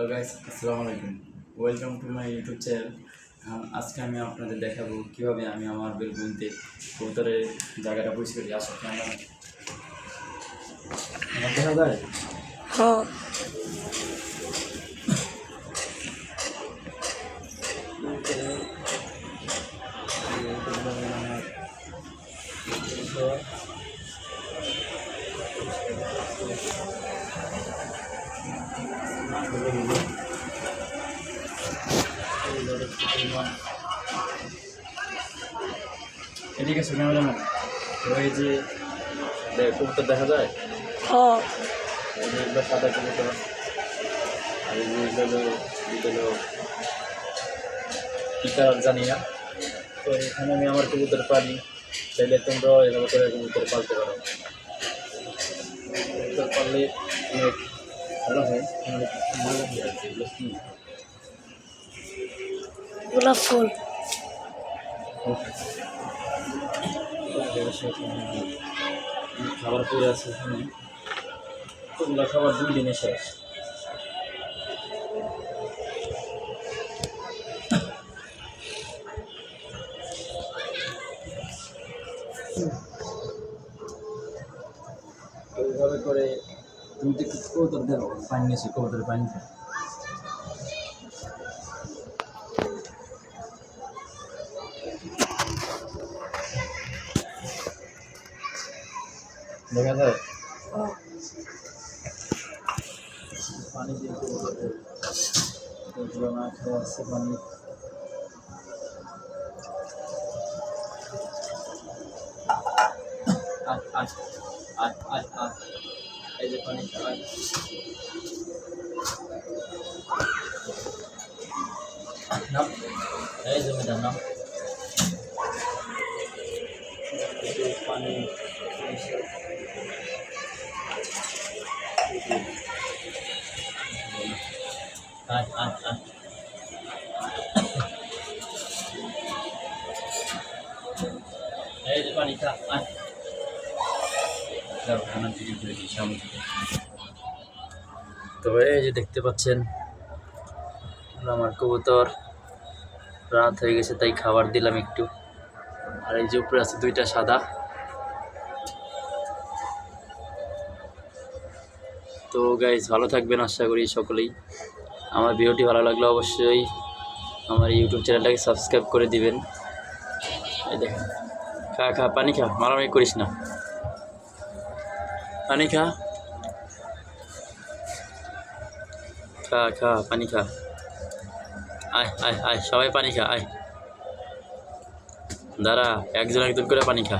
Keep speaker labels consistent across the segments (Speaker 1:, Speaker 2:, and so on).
Speaker 1: Hello guys আসসালামু আলাইকুম। Welcome to my YouTube channel আজকে আমি আপনাদের দেখাবো কীভাবে আমি আমার বেলকুনিতে কবুতরের জায়গাটা পরিষ্কার করি। আমরা আমার দেখা যায়
Speaker 2: হ্যাঁ।
Speaker 1: এদিকে শুনে যেমন ওই যে কবুতর দেখা যায়?
Speaker 2: হ্যাঁ।
Speaker 1: এগুলো সাদা কবুতর। আর এগুলো কী কালার জানি না। তো এখানে আমি আমার কবুতর পালি। চাইলে তোমরাও এভাবে করে কবুতর পালতে পারো। কবুতর পাললে ভালো হয়
Speaker 2: গোলাপ ফুল।
Speaker 1: খাবার পরে আছে এখানে। ওগুলো খাবার দুই দিনে শেষ। এইভাবে করে তুমি তো একটু কবুতর দেখো পানি নিয়েছি কবুতরের পানি খাও। দেখা যায়
Speaker 2: হ্যাঁ
Speaker 1: পানি দিয়ে কবুতরের এগুলো না খাওয়া আছে পানি আয় আয় আয় আয় আয় এই যে পানি খাওয়ায় নাম এই যে মেয়েটার নাম পানি খা আয় দাও, খানা থেকে সামনে তো এই যে দেখতে পাচ্ছেন আমার কবুতর রাত হয়ে গেছে তাই খাবার দিলাম একটু। আর এই যে উপরে আছে দুইটা সাদা। তো গাইজ ভালো থাকবেন আশা করি সকলেই। আমার ভিডিওটি ভালো লাগলে অবশ্যই আমার ইউটিউব চ্যানেলটাকে সাবস্ক্রাইব করে দিবেন। এই দেখেন। খা খা পানি খা মারামারি করিস না। পানি খা খা খা পানি খা আয় আয় আয়, সবাই পানি খা আয়। দাঁড়া একজন একজন করে পানি খা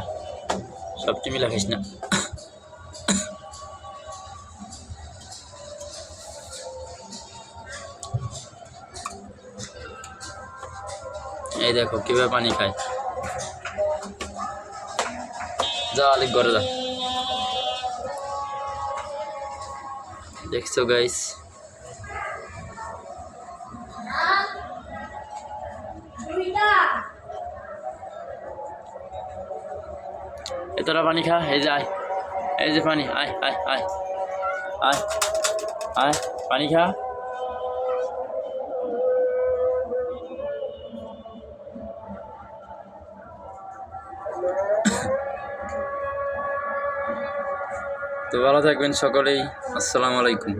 Speaker 1: সবটি মিলা খাইস না। এই দেখো, কীভাবে পানি খায়। যা আলিক ঘরে যা। দেখছ গাইস তোরা পানি খা, এই যে আয়। এই যে পানি আয় আয়। আয় আয় আয়, পানি খা। তো ভালো থাকবেন সকলেই। আসসালামু আলাইকুম।